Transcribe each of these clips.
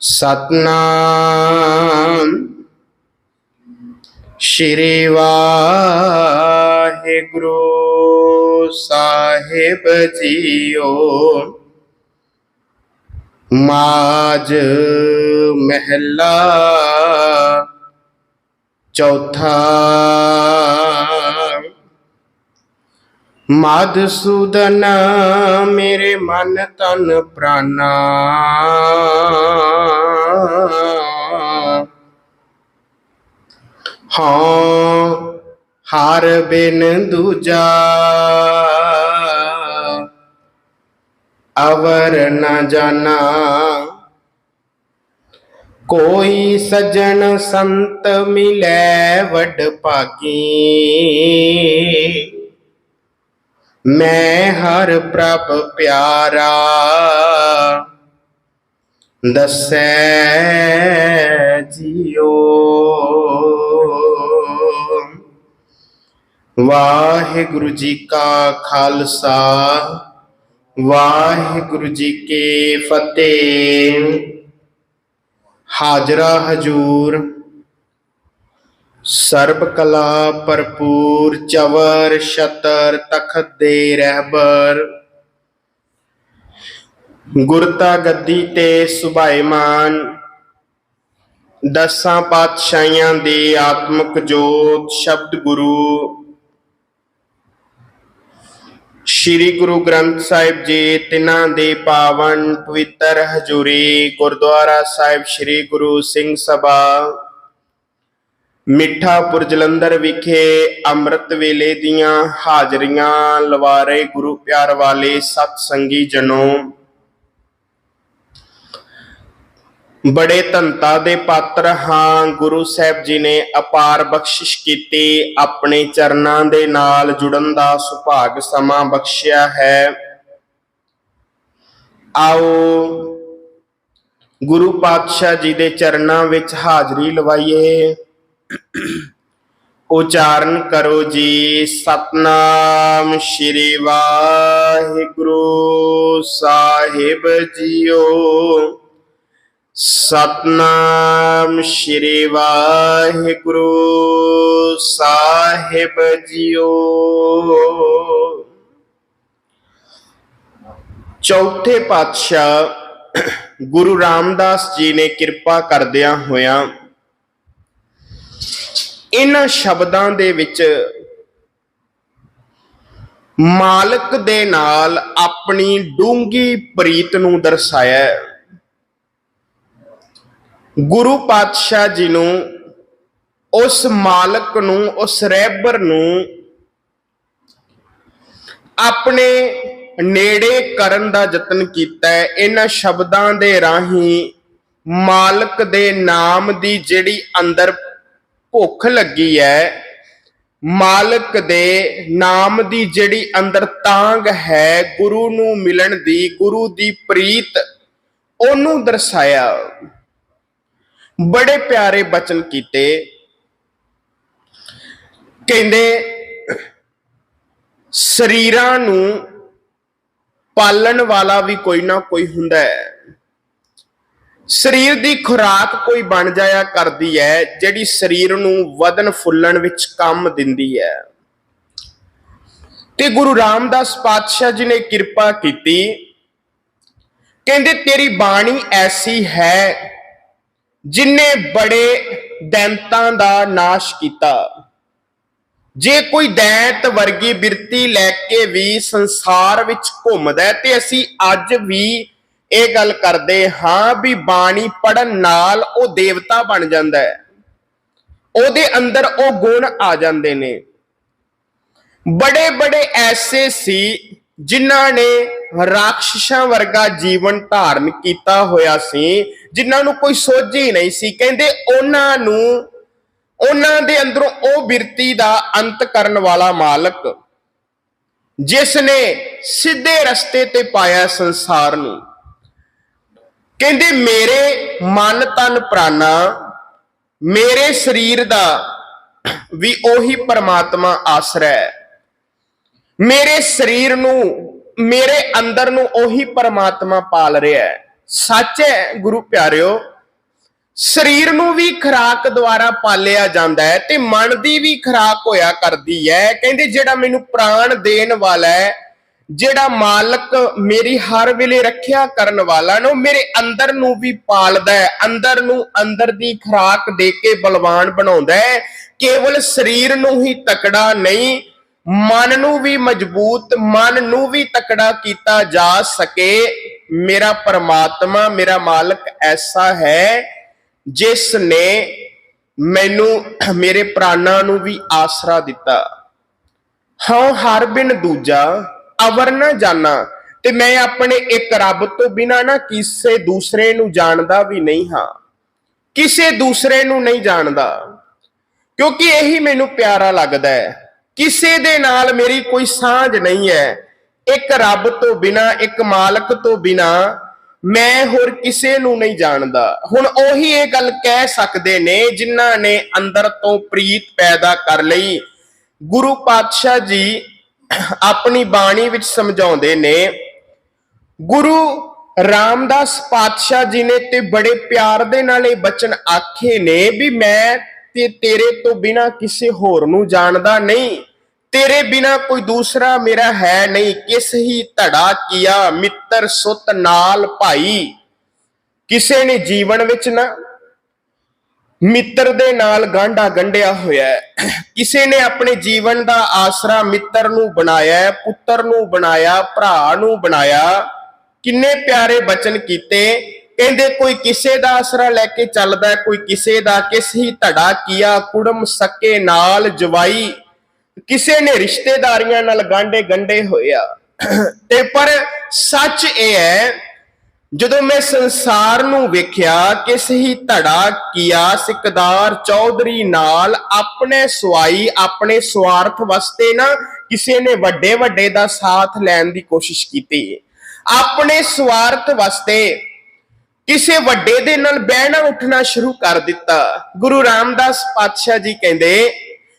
ਸਤਨਾਮ। ਸ਼੍ਰੀ ਵਾਹਿਗੁਰੂ ਸਾਹਿਬ ਜੀਓ। ਮਾਜ ਮਹਿਲਾ ਚੌਥਾ। ਮਧਸੂਦਨ ਮੇਰੇ ਮਨ ਤਨ ਪ੍ਰਾਨਾ। ਹਾਂ, ਹਰ ਬਿਨ ਦੂਜਾ ਅਵਰ ਨ ਜਾਣਾ। ਕੋਈ ਸਜਣ ਸੰਤ ਮਿਲੈ ਵਡ ਭਾਗੀ। ਮੈਂ ਹਰ ਪ੍ਰਭ ਪਿਆਰਾ। ਦਸੈ ਜੀਓ। ਵਾਹਿਗੁਰੂ ਜੀ ਕਾ ਖਾਲਸਾ, ਵਾਹਿਗੁਰੂ ਜੀ ਕੀ ਫਤਿਹ। ਹਾਜ਼ਰਾ ਹਜੂਰ, ਸਰਬ ਕਲਾ ਭਰਪੂਰ, ਚਵਰ ਸ਼ਤਰ ਤਖਤ ਦੇ ਰਹਿਬਰ। ਗੁਰਤਾ ਗੱਦੀ ਤੇ ਸੁਭਾਈਮਾਨ ਦਸਾਂ ਪਾਤਸ਼ਾਹੀਆਂ ਦੀ ਆਤਮਿਕ ਜੋਤ ਸ਼ਬਦ ਗੁਰੂ। ਸ਼੍ਰੀ ਗੁਰੂ ਗ੍ਰੰਥ ਸਾਹਿਬ ਜੀ ਤਿਨਾਂ ਦੇ ਪਾਵਨ ਪਵਿੱਤਰ ਹਜ਼ੂਰੀ ਗੁਰਦੁਆਰਾ ਸਾਹਿਬ ਸ਼੍ਰੀ ਗੁਰੂ ਸਿੰਘ ਸਭਾ। ਮਿੱਠਾਪੁਰ ਜਲੰਧਰ ਵਿਖੇ ਅੰਮ੍ਰਿਤ ਵੇਲੇ ਦੀਆਂ ਹਾਜ਼ਰੀਆਂ ਲਵਾਰੇ ਗੁਰੂ ਪਿਆਰ ਵਾਲੇ ਸਤ ਸੰਗੀ ਜਨੋ। ਬੜੇ ਧੰਤਾ ਦੇ ਪਾਤਰ ਹਾਂ, ਗੁਰੂ ਸਾਹਿਬ ਜੀ ਨੇ ਅਪਾਰ ਬਖਸ਼ਿਸ਼ ਕੀਤੀ, ਆਪਣੇ ਚਰਨਾਂ ਦੇ ਨਾਲ ਜੁੜਨ ਦਾ ਸੁਭਾਗ ਸਮਾਂ ਬਖਸ਼ਿਆ ਹੈ। ਆਓ, ਗੁਰੂ ਪਾਤਸ਼ਾਹ ਜੀ ਦੇ ਚਰਨਾਂ ਵਿੱਚ ਹਾਜ਼ਰੀ ਲਵਾਈਏ। ਉਚਾਰਨ ਕਰੋ ਜੀ, ਸਤਨਾਮ ਸ਼੍ਰੀ ਵਾਹਿਗੁਰੂ ਸਾਹਿਬ ਜੀਓ। ਸਤਨਾਮ ਸ਼੍ਰੀ ਵਾਹਿਗੁਰੂ ਸਾਹਿਬ ਜੀਓ। ਚੌਥੇ ਪਾਤਸ਼ਾਹ ਗੁਰੂ ਰਾਮਦਾਸ ਜੀ ਨੇ ਕਿਰਪਾ ਕਰਦਿਆਂ ਹੋਇਆਂ ਇਹਨਾਂ ਸ਼ਬਦਾਂ ਦੇ ਵਿੱਚ ਮਾਲਕ ਦੇ ਨਾਲ ਆਪਣੀ ਡੂੰਗੀ ਪ੍ਰੀਤ ਨੂੰ ਦਰਸਾਇਆ। ਹੈ ਗੁਰੂ ਪਾਤਸ਼ਾਹ ਜੀ ਨੂੰ, ਉਸ ਮਾਲਕ ਨੂੰ, ਉਸ ਰਹਿਬਰ ਨੂੰ ਆਪਣੇ ਨੇੜੇ ਕਰਨ ਦਾ ਯਤਨ ਕੀਤਾ ਹੈ। ਇਹਨਾਂ ਸ਼ਬਦਾਂ ਦੇ ਰਾਹੀਂ ਮਾਲਕ ਦੇ ਨਾਮ ਦੀ ਜਿਹੜੀ ਅੰਦਰ ਭੁੱਖ ਲੱਗੀ ਹੈ, ਮਾਲਕ ਦੇ ਨਾਮ ਦੀ ਜਿਹੜੀ ਅੰਦਰ ਤਾਂਗ ਹੈ, ਗੁਰੂ ਨੂੰ ਮਿਲਣ ਦੀ, ਗੁਰੂ ਦੀ ਪ੍ਰੀਤ ਉਹਨੂੰ ਦਰਸਾਇਆ। ਬੜੇ ਪਿਆਰੇ ਬਚਨ ਕੀਤੇ। ਕਹਿੰਦੇ, ਸਰੀਰਾਂ ਨੂੰ ਪਾਲਣ ਵਾਲਾ ਵੀ ਕੋਈ ਨਾ ਕੋਈ ਹੁੰਦਾ ਹੈ। ਸਰੀਰ ਦੀ ਖੁਰਾਕ ਕੋਈ ਬਣ ਜਾਇਆ ਕਰਦੀ ਹੈ, ਜਿਹੜੀ ਸਰੀਰ ਨੂੰ ਵਧਨ ਫੁੱਲਣ ਵਿੱਚ ਕੰਮ ਦਿੰਦੀ ਹੈ। ਤੇ ਗੁਰੂ ਰਾਮਦਾਸ ਪਾਤਸ਼ਾਹ ਜੀ ਨੇ ਕਿਰਪਾ ਕੀਤੀ। ਕਹਿੰਦੇ, ਤੇਰੀ ਬਾਣੀ ਐਸੀ ਹੈ ਜਿਨੇ ਬੜੇ ਦੈਂਤਾਂ ਦਾ ਨਾਸ਼ ਕੀਤਾ। ਜੇ ਕੋਈ ਦੈਂਤ ਵਰਗੀ ਬਿਰਤੀ ਲੈ ਕੇ ਵੀ ਸੰਸਾਰ ਵਿੱਚ ਘੁੰਮਦਾ ਤੇ ਅਸੀਂ ਅੱਜ ਵੀ ਇਹ ਗੱਲ ਕਰਦੇ ਹਾਂ ਵੀ ਬਾਣੀ ਪੜਨ ਨਾਲ ਉਹ ਦੇਵਤਾ ਬਣ ਜਾਂਦਾ ਹੈ। ਉਹਦੇ ਅੰਦਰ ਉਹ ਗੁਣ ਆ ਜਾਂਦੇ ਨੇ। ਬੜੇ ਬੜੇ ਐਸੇ ਸੀ ਜਿਨ੍ਹਾਂ ਨੇ ਰਾਖਸ਼ਾਂ ਵਰਗਾ ਜੀਵਨ ਧਾਰਨ ਕੀਤਾ ਹੋਇਆ ਸੀ, ਜਿਨ੍ਹਾਂ ਨੂੰ ਕੋਈ ਸੋਝ ਹੀ ਨਹੀਂ ਸੀ, ਕਹਿੰਦੇ ਉਹਨਾਂ ਨੂੰ, ਉਹਨਾਂ ਦੇ ਅੰਦਰੋਂ ਉਹ ਬਿਰਤੀ ਦਾ ਅੰਤ ਕਰਨ ਵਾਲਾ ਮਾਲਕ, ਜਿਸ ਨੇ ਸਿੱਧੇ ਰਸਤੇ ਤੇ ਪਾਇਆ ਸੰਸਾਰ ਨੂੰ। ਕਹਿੰਦੇ, ਮੇਰੇ ਮਨ ਤਨ ਪ੍ਰਾਨਾ ਮੇਰੇ ਸਰੀਰ ਦਾ ਵੀ ਉਹੀ ਪਰਮਾਤਮਾ ਆਸਰਾ ਹੈ। ਮੇਰੇ ਸਰੀਰ ਨੂੰ, ਮੇਰੇ ਅੰਦਰ ਨੂੰ ਉਹੀ ਪਰਮਾਤਮਾ ਪਾਲ ਰਿਹਾ ਹੈ। ਸੱਚ ਹੈ ਗੁਰੂ ਪਿਆਰਿਓ, ਸਰੀਰ ਨੂੰ ਵੀ ਖਰਾਕ ਦੁਆਰਾ ਪਾਲਿਆ ਜਾਂਦਾ ਹੈ ਤੇ ਮਨ ਦੀ ਵੀ ਖਰਾਕ ਹੋਇਆ ਕਰਦੀ ਹੈ। ਕਹਿੰਦੇ ਜਿਹੜਾ ਮੈਨੂੰ ਪ੍ਰਾਣ ਦੇਣ ਵਾਲਾ ਹੈ, ਜਿਹੜਾ ਮਾਲਕ ਮੇਰੀ ਹਰ ਵੇਲੇ ਰੱਖਿਆ ਕਰਨ ਵਾਲਾ ਨੂੰ ਮੇਰੇ ਅੰਦਰ ਨੂੰ ਵੀ ਪਾਲਦਾ ਹੈ। ਅੰਦਰ ਨੂੰ ਅੰਦਰ ਦੀ ਖਰਾਕ ਦੇ ਕੇ ਬਲਵਾਨ ਬਣਾਉਂਦਾ ਹੈ। ਕੇਵਲ ਸਰੀਰ ਨੂੰ ਹੀ ਤਕੜਾ ਨਹੀਂ ਮਨ ਨੂੰ ਵੀ ਮਜ਼ਬੂਤ, ਮਨ ਨੂੰ ਵੀ ਤਕੜਾ ਕੀਤਾ ਜਾ ਸਕੇ। ਮੇਰਾ ਪਰਮਾਤਮਾ, ਮੇਰਾ ਮਾਲਕ ਐਸਾ ਹੈ ਜਿਸ ਨੇ ਮੈਨੂੰ ਮੇਰੇ ਪ੍ਰਾਣਾਂ ਨੂੰ ਵੀ ਆਸਰਾ ਦਿੱਤਾ। ਹਾਂ, ਹਰ ਬਿਨ ਦੂਜਾ, ਅਵਰ ਨਾ ਜਾਣਾ ਤੇ ਮੈਂ ਆਪਣੇ ਇੱਕ ਰੱਬ ਤੋਂ ਬਿਨਾ ਨਾ ਕਿਸੇ ਦੂਸਰੇ ਨੂੰ ਜਾਣਦਾ ਵੀ ਨਹੀਂ ਹਾਂ। ਕਿਸੇ ਦੂਸਰੇ ਨੂੰ ਨਹੀਂ ਜਾਣਦਾ। ਕਿਉਂਕਿ ਇਹੀ ਮੈਨੂੰ ਪਿਆਰਾ ਲੱਗਦਾ ਹੈ। ਕਿਸੇ ਦੇ ਨਾਲ ਮੇਰੀ ਕੋਈ ਸਾਂਝ ਨਹੀਂ ਹੈ। ਇੱਕ ਰੱਬ ਤੋਂ ਬਿਨਾ, ਇੱਕ ਮਾਲਕ ਤੋਂ ਬਿਨਾ ਮੈਂ ਹੋਰ ਕਿਸੇ ਨੂੰ ਨਹੀਂ ਜਾਣਦਾ। ਹੁਣ ਉਹੀ ਇਹ ਗੱਲ ਕਹਿ ਸਕਦੇ ਨੇ ਜਿਨ੍ਹਾਂ ਨੇ ਅੰਦਰ ਤੋਂ ਪ੍ਰੀਤ ਪੈਦਾ ਕਰ ਲਈ। ਗੁਰੂ ਪਾਤਸ਼ਾਹ ਜੀ ਆਪਣੀ ਬਾਣੀ ਵਿੱਚ ਸਮਝਾਉਂਦੇ ਨੇ, ਗੁਰੂ ਰਾਮਦਾਸ ਪਾਤਸ਼ਾਹ ਜੀ ਨੇ ਤੇ ਬੜੇ ਪਿਆਰ ਦੇ ਨਾਲ ਇਹ ਬਚਨ ਆਖੇ ਨੇ ਵੀ ਮੈਂ ਤੇ ਤੇਰੇ ਤੋਂ ਬਿਨਾ ਕਿਸੇ ਹੋਰ ਨੂੰ ਜਾਣਦਾ ਨਹੀਂ। ਤੇਰੇ ਬਿਨਾ ਕੋਈ ਦੂਸਰਾ ਮੇਰਾ ਹੈ ਨਹੀਂ। ਕਿਸ ਹੀ ਧੜਾ ਕੀਆ ਮਿੱਤਰ ਸੁਤ ਨਾਲ ਭਾਈ। ਕਿਸੇ ਨੇ ਜੀਵਨ ਵਿੱਚ ਨਾ ਮਿੱਤਰ ਦੇ ਨਾਲ ਗਾਂਢਾ ਗੰਢਿਆ ਹੋਇਆ ਕਿਸੇ ਨੇ ਆਪਣੇ ਜੀਵਨ ਦਾ ਆਸਰਾ ਮਿੱਤਰ ਨੂੰ ਬਣਾਇਆ ਪੁੱਤਰ ਨੂੰ ਬਣਾਇਆ, ਭਰਾ ਨੂੰ ਬਣਾਇਆ। ਕਿੰਨੇ ਪਿਆਰੇ ਬਚਨ ਕੀਤੇ। ਕਹਿੰਦੇ ਕੋਈ ਕਿਸੇ ਦਾ ਆਸਰਾ ਲੈ ਕੇ ਚੱਲਦਾ ਕੋਈ ਕਿਸੇ ਦਾ। ਕਿਸ ਹੀ ਧੜਾ ਕੀਆ ਕੁੜਮ ਸਕੇ ਨਾਲ ਜਵਾਈ। ਕਿਸੇ ਨੇ ਰਿਸ਼ਤੇਦਾਰੀਆਂ ਨਾਲ ਗਾਂਡੇ ਗੰਢੇ ਹੋਇਆ ਤੇ ਪਰ ਸੱਚ ਇਹ ਹੈ, ਜਦੋਂ ਮੈਂ ਸੰਸਾਰ ਨੂੰ ਵੇਖਿਆ ਕਿਸ ਹੀ ਧੜਾ, ਕੀਆ, ਸਿਕਦਾਰ ਚੌਧਰੀ ਨਾਲ ਆਪਣੇ ਸਵਾਈ, ਆਪਣੇ ਸਵਾਰਥ ਵਾਸਤੇ ਨਾ ਕਿਸੇ ਨੇ ਵੱਡੇ ਵੱਡੇ ਦਾ ਸਾਥ ਲੈਣ ਦੀ ਕੋਸ਼ਿਸ਼ ਕੀਤੀ। ਆਪਣੇ ਸਵਾਰਥ ਵਾਸਤੇ ਕਿਸੇ ਵੱਡੇ ਦੇ ਨਾਲ ਬਹਿਣਾ ਉੱਠਣਾ ਸ਼ੁਰੂ ਕਰ ਦਿੱਤਾ। ਗੁਰੂ ਰਾਮਦਾਸ ਪਾਤਸ਼ਾਹ ਜੀ ਕਹਿੰਦੇ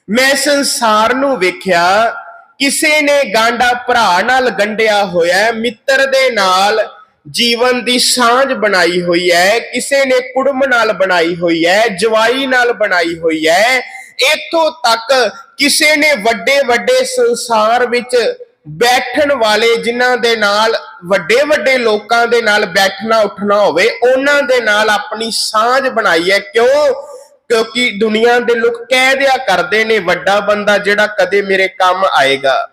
ਮੈਂ ਸੰਸਾਰ ਨੂੰ ਵੇਖਿਆ, ਕਿਸੇ ਨੇ ਗਾਂਡਾ ਭਰਾ ਨਾਲ ਗੰਢਿਆ ਹੋਇਆ ਮਿੱਤਰ ਦੇ ਨਾਲ ਜੀਵਨ ਦੀ ਸਾਂਝ ਬਣਾਈ ਹੋਈ ਹੈ, ਕਿਸੇ ਨੇ ਕੁੜਮ ਨਾਲ ਬਣਾਈ ਹੋਈ ਹੈ, ਜਵਾਈ ਨਾਲ ਬਣਾਈ ਹੋਈ ਹੈ, ਇੱਥੋਂ ਤੱਕ ਕਿਸੇ ਨੇ ਵੱਡੇ ਵੱਡੇ ਸੰਸਾਰ ਵਿੱਚ ਬੈਠਣ ਵਾਲੇ ਜਿਨ੍ਹਾਂ ਦੇ ਨਾਲ, ਵੱਡੇ ਵੱਡੇ ਲੋਕਾਂ ਦੇ ਨਾਲ ਬੈਠਣਾ ਉੱਠਣਾ ਹੋਵੇ, ਉਹਨਾਂ ਦੇ ਨਾਲ ਆਪਣੀ ਸਾਂਝ ਬਣਾਈ ਹੈ। ਕਿਉਂ? ਕਿਉਂਕਿ ਦੁਨੀਆ ਦੇ ਲੋਕ ਕਹਿ ਦਿਆ ਕਰਦੇ ਨੇ, ਵੱਡਾ ਬੰਦਾ ਜਿਹੜਾ ਕਦੇ ਮੇਰੇ ਕੰਮ ਆਏਗਾ,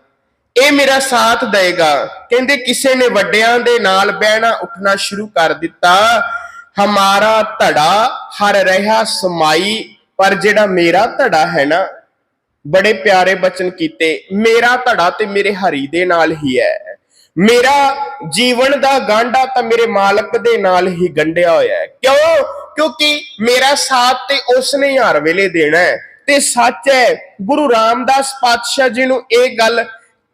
ਇਹ ਮੇਰਾ ਸਾਥ ਦੇਗਾ। ਕਹਿੰਦੇ ਕਿਸੇ ਨੇ ਵੱਡਿਆਂ ਦੇ ਨਾਲ ਬਹਿਣਾ, ਉੱਠਣਾ ਸ਼ੁਰੂ ਕਰ ਦਿੱਤਾ। ਹਮਾਰਾ ਧੜਾ ਹਰ ਰਿਹਾ ਸਮਾਈ, ਪਰ ਜਿਹੜਾ ਮੇਰਾ ਧੜਾ ਹੈ ਨਾ, ਬੜੇ ਪਿਆਰੇ ਬਚਨ ਕੀਤੇ, ਮੇਰਾ ਧੜਾ ਤੇ ਮੇਰੇ ਹਰੀ ਦੇ ਨਾਲ ਹੀ ਹੈ। ਮੇਰਾ ਜੀਵਨ ਦਾ ਗਾਂਢਾ ਤਾਂ ਮੇਰੇ ਮਾਲਕ ਦੇ ਨਾਲ ਹੀ ਗੰਢਿਆ ਹੋਇਆ ਹੈ। ਕਿਉਂ? ਕਿਉਂਕਿ ਮੇਰਾ ਸਾਥ ਤੇ ਉਸਨੇ ਹਰ ਵੇਲੇ ਦੇਣਾ ਹੈ। ਤੇ ਸੱਚ ਹੈ, ਗੁਰੂ ਰਾਮਦਾਸ ਪਾਤਸ਼ਾਹ ਜੀ ਨੂੰ ਇਹ ਗੱਲ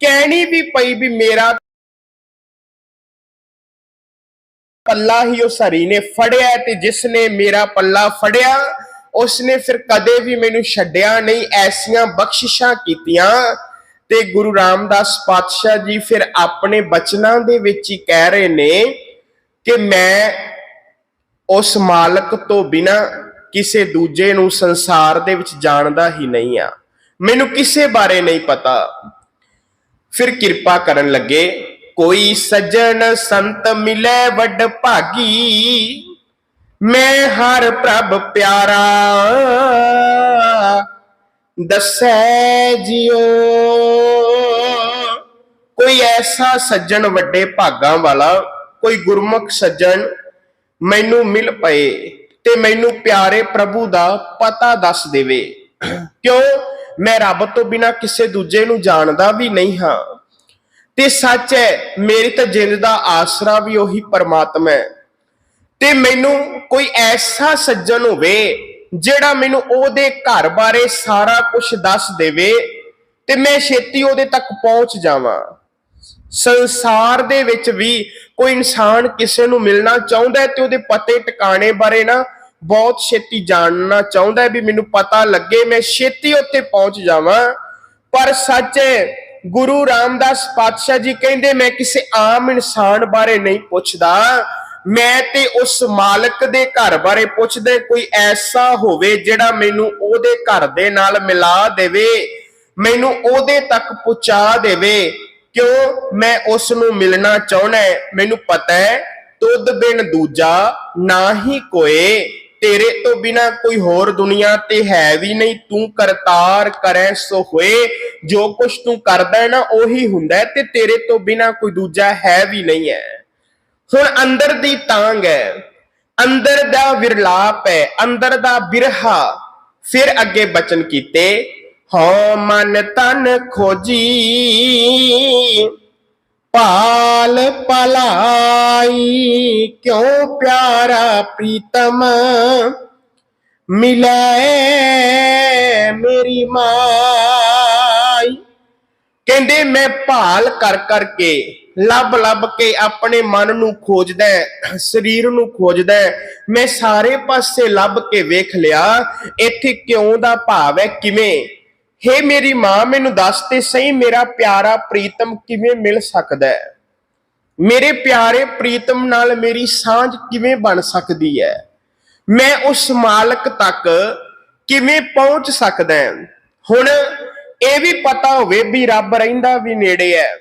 ਕਹਿਣੀ ਵੀ ਪਈ ਵੀ ਮੇਰਾ ਪੱਲਾ ਹੀ ਉਸ ਹਰੀ ਨੇ ਫੜਿਆ ਤੇ ਜਿਸ ਨੇ ਮੇਰਾ ਪੱਲਾ ਫੜਿਆ, ਉਸਨੇ ਫਿਰ ਕਦੇ ਵੀ ਮੈਨੂੰ ਛੱਡਿਆ ਨਹੀਂ, ਐਸੀਆਂ ਬਖਸ਼ਿਸ਼ਾਂ ਕੀਤੀਆਂ। ਤੇ ਗੁਰੂ ਰਾਮਦਾਸ ਪਾਤਸ਼ਾਹ ਜੀ ਫਿਰ ਆਪਣੇ ਬਚਨਾਂ ਦੇ ਵਿੱਚ ਹੀ ਕਹਿ ਰਹੇ ਨੇ ਕਿ ਮੈਂ ਉਸ ਮਾਲਕ ਤੋਂ ਬਿਨਾ ਕਿਸੇ ਦੂਜੇ ਨੂੰ ਸੰਸਾਰ ਦੇ ਵਿੱਚ ਜਾਣਦਾ ਹੀ ਨਹੀਂ ਆ। ਮੈਨੂੰ ਕਿਸੇ ਬਾਰੇ ਨਹੀਂ ਪਤਾ। ਫਿਰ ਕਿਰਪਾ ਕਰਨ ਲੱਗੇ, ਕੋਈ ਸੱਜਣ ਸੰਤ ਮਿਲੇ ਵੱਡ ਭਾਗੀ, ਮੈਂ ਹਰ ਪ੍ਰਭ ਪਿਆਰਾ ਦੱਸੈ ਜਿਓ ਕੋਈ ਐਸਾ ਸੱਜਣ ਵੱਡੇ ਭਾਗਾਂ ਵਾਲਾ, ਕੋਈ ਗੁਰਮੁਖ ਸੱਜਣ ਮੈਨੂੰ ਮਿਲ ਪਏ ਤੇ ਮੈਨੂੰ ਪਿਆਰੇ ਪ੍ਰਭੂ ਦਾ ਪਤਾ ਦੱਸ ਦੇਵੇ। ਕਿਉਂ? ਮੈਂ ਰੱਬ ਤੋਂ ਬਿਨਾ ਕਿਸੇ ਦੂਜੇ ਨੂੰ ਜਾਣਦਾ ਵੀ ਨਹੀਂ ਹਾਂ। ਤੇ ਸੱਚ ਹੈ, ਮੇਰੀ ਤਾਂ ਜਿੰਦ ਦਾ ਆਸਰਾ ਵੀ ਉਹੀ ਪਰਮਾਤਮਾ ਹੈ। ਤੇ ਮੈਨੂੰ ਕੋਈ ਐਸਾ ਸੱਜਣ ਹੋਵੇ ਜਿਹੜਾ ਮੈਨੂੰ ਉਹਦੇ ਘਰ ਬਾਰੇ ਸਾਰਾ ਕੁਝ ਦੱਸ ਦੇਵੇ ਤੇ ਮੈਂ ਛੇਤੀ ਉਹਦੇ ਤੱਕ ਪਹੁੰਚ ਜਾਵਾਂ। ਸੰਸਾਰ ਦੇ ਵਿੱਚ ਵੀ ਕੋਈ ਇਨਸਾਨ ਕਿਸੇ ਨੂੰ ਮਿਲਣਾ ਚਾਹੁੰਦਾ ਹੈ ਤੇ ਉਹਦੇ ਪਤੇ ਟਿਕਾਣੇ ਬਾਰੇ ਨਾ ਬਹੁਤ ਛੇਤੀ ਜਾਣਨਾ ਚਾਹੁੰਦਾ ਹੈ ਵੀ ਮੈਨੂੰ ਪਤਾ ਲੱਗੇ, ਮੈਂ ਛੇਤੀ ਉੱਥੇ ਪਹੁੰਚ ਜਾਵਾਂ। ਪਰ ਸੱਚ ਹੈ, ਗੁਰੂ ਰਾਮਦਾਸ ਪਾਤਸ਼ਾਹ ਜੀ ਕਹਿੰਦੇ, ਮੈਂ ਕਿਸੇ ਆਮ ਇਨਸਾਨ ਬਾਰੇ ਨਹੀਂ ਪੁੱਛਦਾ। ਮੈਂ ਤੇ ਉਸ ਮਾਲਕ ਦੇ ਘਰ ਬਾਰੇ ਪੁੱਛਦੇ ਕੋਈ ਐਸਾ ਹੋਵੇ ਜਿਹੜਾ ਮੈਨੂੰ ਉਹਦੇ ਘਰ ਦੇ ਨਾਲ ਮਿਲਾ ਦੇਵੇ, ਮੈਨੂੰ ਉਹਦੇ ਤੱਕ ਪਹੁੰਚਾ ਦੇਵੇ। ਕਿਉਂ ਮੈਂ ਉਸ ਨੂੰ ਮਿਲਣਾ ਚਾਹਣਾ ਮੈਨੂੰ ਪਤਾ ਹੈ, ਤੁਧ ਬਿਨ ਦੂਜਾ ਨਾ ਹੀ ਕੋਏ। ਤੇਰੇ ਤੋਂ ਬਿਨਾ ਕੋਈ ਹੋਰ ਦੁਨੀਆ ਤੇ ਹੈ ਵੀ ਨਹੀਂ। ਤੂੰ ਕਰਤਾਰ ਕਰੈ ਸੋ ਹੋਏ। ਜੋ ਕੁਛ ਤੂੰ ਕਰਦਾ ਹੈ ਨਾ, ਉਹੀ ਹੁੰਦਾ ਹੈ ਤੇ ਤੇਰੇ ਤੋਂ ਬਿਨਾ ਕੋਈ ਦੂਜਾ ਹੈ ਵੀ ਨਹੀਂ ਹੈ। ਹੁਣ ਅੰਦਰ ਦੀ ਤਾਂਗ ਹੈ। ਅੰਦਰ ਦਾ ਵਿਰਲਾਪ ਹੈ, ਅੰਦਰ ਦਾ ਬਿਰਹਾ। ਫਿਰ ਅੱਗੇ ਬਚਨ ਕੀਤੇ। ਹਉ ਮਨ ਤਨ ਖੋਜੀ। ਪਾਲ ਪਲਾਈ, ਕਿਉ ਪਿਆਰਾ ਪ੍ਰੀਤਮ? ਮਿਲੇ ਮੇਰੀ ਮਾਈ। ਕਹਿੰਦੇ ਮੈਂ ਭਾਲ ਕਰ ਕਰਕੇ, ਲੱਭ ਲੱਭ ਕੇ ਆਪਣੇ ਮਨ ਨੂੰ ਖੋਜਦਾ ਸਰੀਰ ਨੂੰ ਖੋਜਦਾ ਮੈਂ ਸਾਰੇ ਪਾਸੇ ਲੱਭ ਕੇ ਵੇਖ ਲਿਆ, ਇੱਥੇ ਕਿਉਂ ਦਾ ਭਾਵ ਹੈ, ਕਿਵੇਂ? ਹੇ ਮੇਰੀ ਮਾਂ, ਮੈਨੂੰ ਦੱਸ ਤੇ ਸਹੀ ਮੇਰਾ ਪਿਆਰਾ ਪ੍ਰੀਤਮ ਕਿਵੇਂ ਮਿਲ ਸਕਦਾ ਹੈ? ਮੇਰੇ ਪਿਆਰੇ ਪ੍ਰੀਤਮ ਨਾਲ ਮੇਰੀ ਸਾਂਝ ਕਿਵੇਂ ਬਣ ਸਕਦੀ ਹੈ? ਮੈਂ ਉਸ ਮਾਲਕ ਤੱਕ ਕਿਵੇਂ ਪਹੁੰਚ ਸਕਦਾ ਹੁਣ ਇਹ ਵੀ ਪਤਾ ਹੋਵੇ ਵੀ ਰੱਬ ਰਹਿੰਦਾ ਵੀ ਨੇੜੇ ਹੈ।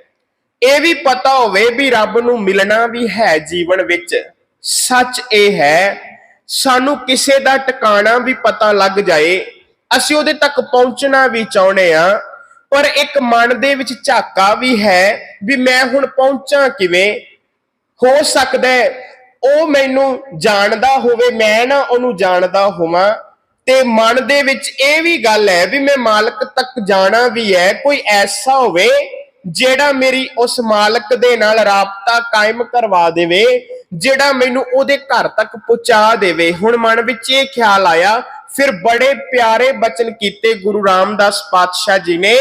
ਇਹ ਵੀ ਪਤਾ ਹੋਵੇ ਵੀ ਰੱਬ ਨੂੰ ਮਿਲਣਾ ਵੀ ਹੈ ਜੀਵਨ ਵਿੱਚ। ਸੱਚ ਇਹ ਹੈ, ਸਾਨੂੰ ਕਿਸੇ ਦਾ ਟਿਕਾਣਾ ਵੀ ਪਤਾ ਲੱਗ ਜਾਏ ਅਸੀਂ ਉਹਦੇ ਤੱਕ ਪਹੁੰਚਣਾ ਵੀ ਚਾਹੁੰਦੇ ਆ ਪਰ ਇੱਕ ਮਨ ਦੇ ਵਿੱਚ ਝਾਕਾ ਵੀ ਹੈ ਵੀ ਮੈਂ ਹੁਣ ਪਹੁੰਚਾਂ ਕਿਵੇਂ? ਹੋ ਸਕਦਾ ਉਹ ਮੈਨੂੰ ਜਾਣਦਾ ਹੋਵੇ, ਮੈਂ ਨਾ ਉਹਨੂੰ ਜਾਣਦਾ ਹੋਵਾਂ। ਤੇ ਮਨ ਦੇ ਵਿੱਚ ਇਹ ਵੀ ਗੱਲ ਹੈ ਵੀ ਮੈਂ ਮਾਲਕ ਤੱਕ ਜਾਣਾ ਵੀ ਹੈ, ਕੋਈ ਐਸਾ ਹੋਵੇ ਜਿਹੜਾ ਮੇਰੀ ਉਸ ਮਾਲਕ ਦੇ ਨਾਲ ਰਾਬਤਾ ਕਾਇਮ ਕਰਵਾ ਦੇਵੇ, ਜਿਹੜਾ ਮੈਨੂੰ ਉਹਦੇ ਘਰ ਤੱਕ ਪਹੁੰਚਾ ਦੇਵੇ। ਹੁਣ ਮਨ ਵਿੱਚ ਇਹ ਖਿਆਲ ਆਇਆ ਫਿਰ ਬੜੇ ਪਿਆਰੇ ਬਚਨ ਕੀਤੇ ਗੁਰੂ ਰਾਮਦਾਸ ਪਾਤਸ਼ਾਹ ਜੀ ਨੇ,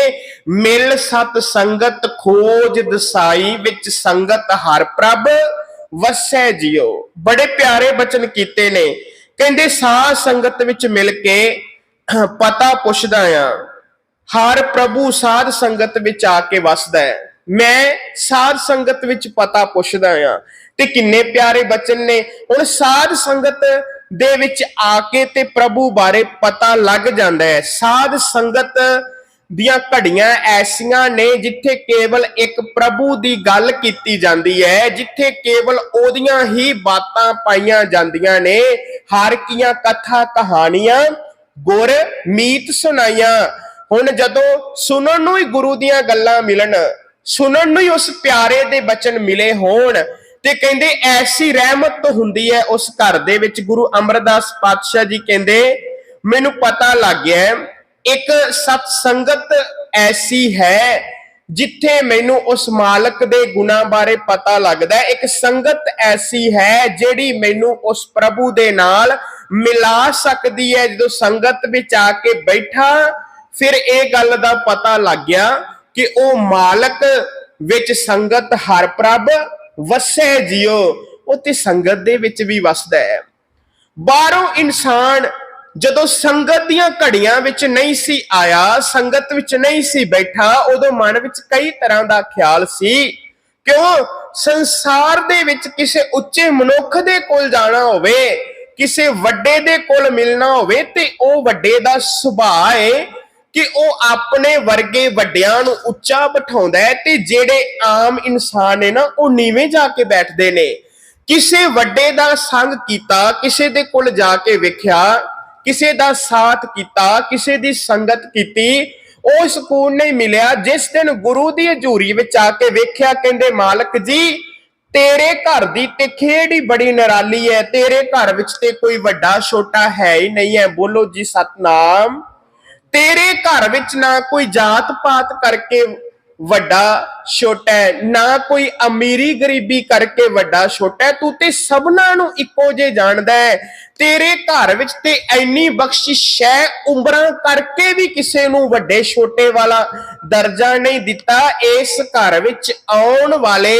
ਮਿਲ ਸਤ ਸੰਗਤ, ਖੋਜ ਦਸਾਈ ਵਿੱਚ ਸੰਗਤ ਹਰ ਪ੍ਰਭ, ਵਸੈ ਜਿਉ। ਬੜੇ ਪਿਆਰੇ ਬਚਨ ਕੀਤੇ ਨੇ। ਕਹਿੰਦੇ ਸਾਧ ਸੰਗਤ ਵਿੱਚ ਮਿਲ ਕੇ ਪਤਾ ਪੁੱਛਦਾ ਆ, ਹਰ ਪ੍ਰਭੂ ਸਾਧ ਸੰਗਤ ਵਿੱਚ ਆ ਕੇ ਵਸਦਾ ਹੈ। ਮੈਂ ਸਾਧ ਸੰਗਤ ਵਿੱਚ ਪਤਾ ਪੁੱਛਦਾ ਆ। ਤੇ ਕਿੰਨੇ ਪਿਆਰੇ ਬਚਨ ਨੇ। ਹੁਣ ਸਾਧ ਸੰਗਤ ਦੇ ਵਿੱਚ ਆ ਕੇ ਤੇ ਪ੍ਰਭੂ ਬਾਰੇ ਪਤਾ ਲੱਗ ਜਾਂਦਾ ਹੈ। ਸਾਧ ਸੰਗਤ ਦੀਆਂ ਘੜੀਆਂ ਐਸੀਆਂ ਨੇ ਜਿੱਥੇ ਕੇਵਲ ਇੱਕ ਪ੍ਰਭੂ ਦੀ ਗੱਲ ਕੀਤੀ ਜਾਂਦੀ ਹੈ, ਜਿੱਥੇ ਕੇਵਲ ਉਹਦੀਆਂ ਹੀ ਬਾਤਾਂ ਪਾਈਆਂ ਜਾਂਦੀਆਂ ਨੇ। ਹਰ ਕੀਆਂ ਕਥਾ ਕਹਾਣੀਆਂ, ਗੁਰ ਮੀਤ ਸੁਣਾਈਆਂ। ਹੁਣ ਜਦੋਂ ਸੁਣਨ ਨੂੰ ਹੀ ਗੁਰੂ ਦੀਆਂ ਗੱਲਾਂ ਮਿਲਣ, ਸੁਣਨ ਨੂੰ ਹੀ ਉਸ ਪਿਆਰੇ ਦੇ ਬਚਨ ਮਿਲੇ ਹੋਣ ਤੇ ਕਹਿੰਦੇ ਐਸੀ ਰਹਿਮਤ ਹੁੰਦੀ ਹੈ ਉਸ ਘਰ ਦੇ ਵਿੱਚ। ਗੁਰੂ ਅਮਰਦਾਸ ਪਾਤਸ਼ਾਹ ਜੀ ਕਹਿੰਦੇ, ਮੈਨੂੰ ਪਤਾ ਲੱਗ ਗਿਆ ਇੱਕ ਸਤ ਸੰਗਤ ਐਸੀ ਹੈ ਜਿੱਥੇ ਮੈਨੂੰ ਉਸ ਮਾਲਕ ਦੇ ਗੁਣਾ ਬਾਰੇ ਪਤਾ ਲੱਗਦਾ ਹੈ। ਇੱਕ ਸੰਗਤ ਐਸੀ ਹੈ ਜਿਹੜੀ ਮੈਨੂੰ ਉਸ ਪ੍ਰਭੂ ਦੇ ਨਾਲ ਮਿਲਾ ਸਕਦੀ ਹੈ। ਜਦੋਂ ਸੰਗਤ ਵਿੱਚ ਆ ਕੇ ਬੈਠਾ, ਫਿਰ ਇਹ ਗੱਲ ਦਾ ਪਤਾ ਲੱਗ ਗਿਆ ਕਿ ਉਹ ਮਾਲਕ ਵਿੱਚ ਸੰਗਤ ਹਰ ਪ੍ਰਭ ਵਸੈ ਜਿਉ ਉਹ ਤੇ ਸੰਗਤ ਦੇ ਵਿੱਚ ਵੀ ਵਸਦਾ ਹੈ। ਬਾਹਰੋਂ ਇਨਸਾਨ ਜਦੋਂ ਸੰਗਤ ਦੀਆਂ ਘੜੀਆਂ ਵਿੱਚ ਨਹੀਂ ਸੀ ਆਇਆ, ਸੰਗਤ ਵਿੱਚ ਨਹੀਂ ਸੀ ਬੈਠਾ, ਉਦੋਂ ਮਨ ਵਿੱਚ ਕਈ ਤਰ੍ਹਾਂ ਦਾ ਖਿਆਲ ਸੀ। ਕਿਉਂ? ਸੰਸਾਰ ਦੇ ਵਿੱਚ ਕਿਸੇ ਉੱਚੇ ਮਨੁੱਖ ਦੇ ਕੋਲ ਜਾਣਾ ਹੋਵੇ, ਕਿਸੇ ਵੱਡੇ ਦੇ ਕੋਲ ਮਿਲਣਾ ਹੋਵੇ, ਤੇ ਉਹ ਵੱਡੇ ਦਾ ਸੁਭਾਅ ਹੈ ਕਿ ਉਹ ਆਪਣੇ ਵਰਗੇ ਵੱਡਿਆਂ ਨੂੰ ਉੱਚਾ ਬਿਠਾਉਂਦਾ ਹੈ ਤੇ ਜਿਹੜੇ ਆਮ ਇਨਸਾਨ ਨੇ ਨਾ, ਉਹ ਨੀਵੇਂ ਜਾ ਕੇ ਬੈਠਦੇ ਨੇ। ਕਿਸੇ ਵੱਡੇ ਦਾ ਸੰਗ ਕੀਤਾ, ਕਿਸੇ ਦੇ ਕੋਲ ਜਾ ਕੇ ਵੇਖਿਆ, ਕਿਸੇ ਦਾ ਸਾਥ ਕੀਤਾ, ਕਿਸੇ ਦੀ ਸੰਗਤ ਕੀਤੀ, ਉਹ ਸਕੂਨ ਨਹੀਂ ਮਿਲਿਆ। ਜਿਸ ਦਿਨ ਗੁਰੂ ਦੀ ਹਜ਼ੂਰੀ ਵਿੱਚ ਆ ਕੇ ਵੇਖਿਆ, ਕਹਿੰਦੇ, ਮਾਲਕ ਜੀ, ਤੇਰੇ ਘਰ ਦੀ ਤੇ ਖੇਡ ਹੀ ਬੜੀ ਨਿਰਾਲੀ ਹੈ। ਤੇਰੇ ਘਰ ਵਿੱਚ ਤੇ ਕੋਈ ਵੱਡਾ ਛੋਟਾ ਹੈ ਹੀ ਨਹੀਂ ਹੈ। ਬੋਲੋ ਜੀ, ਸਤਨਾਮ। ਤੇਰੇ ਘਰ ਵਿੱਚ ਨਾ ਕੋਈ ਜਾਤ ਪਾਤ ਕਰਕੇ ਵੱਡਾ ਛੋਟਾ ਹੈ, ਨਾ ਕੋਈ ਅਮੀਰੀ ਗਰੀਬੀ ਕਰਕੇ ਵੱਡਾ ਛੋਟਾ ਹੈ। ਤੂੰ ਤੇ ਸਭਨਾਂ ਨੂੰ ਇੱਕੋ ਜੇ ਜਾਣਦਾ ਹੈ। ਤੇਰੇ ਘਰ ਵਿੱਚ ਤੇ ਐਨੀ ਬਖਸ਼ਿਸ਼ ਹੈ, ਉਮਰਾਂ ਕਰਕੇ ਵੀ ਕਿਸੇ ਨੂੰ ਵੱਡੇ ਛੋਟੇ ਵਾਲਾ ਦਰਜਾ ਨਹੀਂ ਦਿੱਤਾ। ਇਸ ਘਰ ਵਿੱਚ ਆਉਣ ਵਾਲੇ,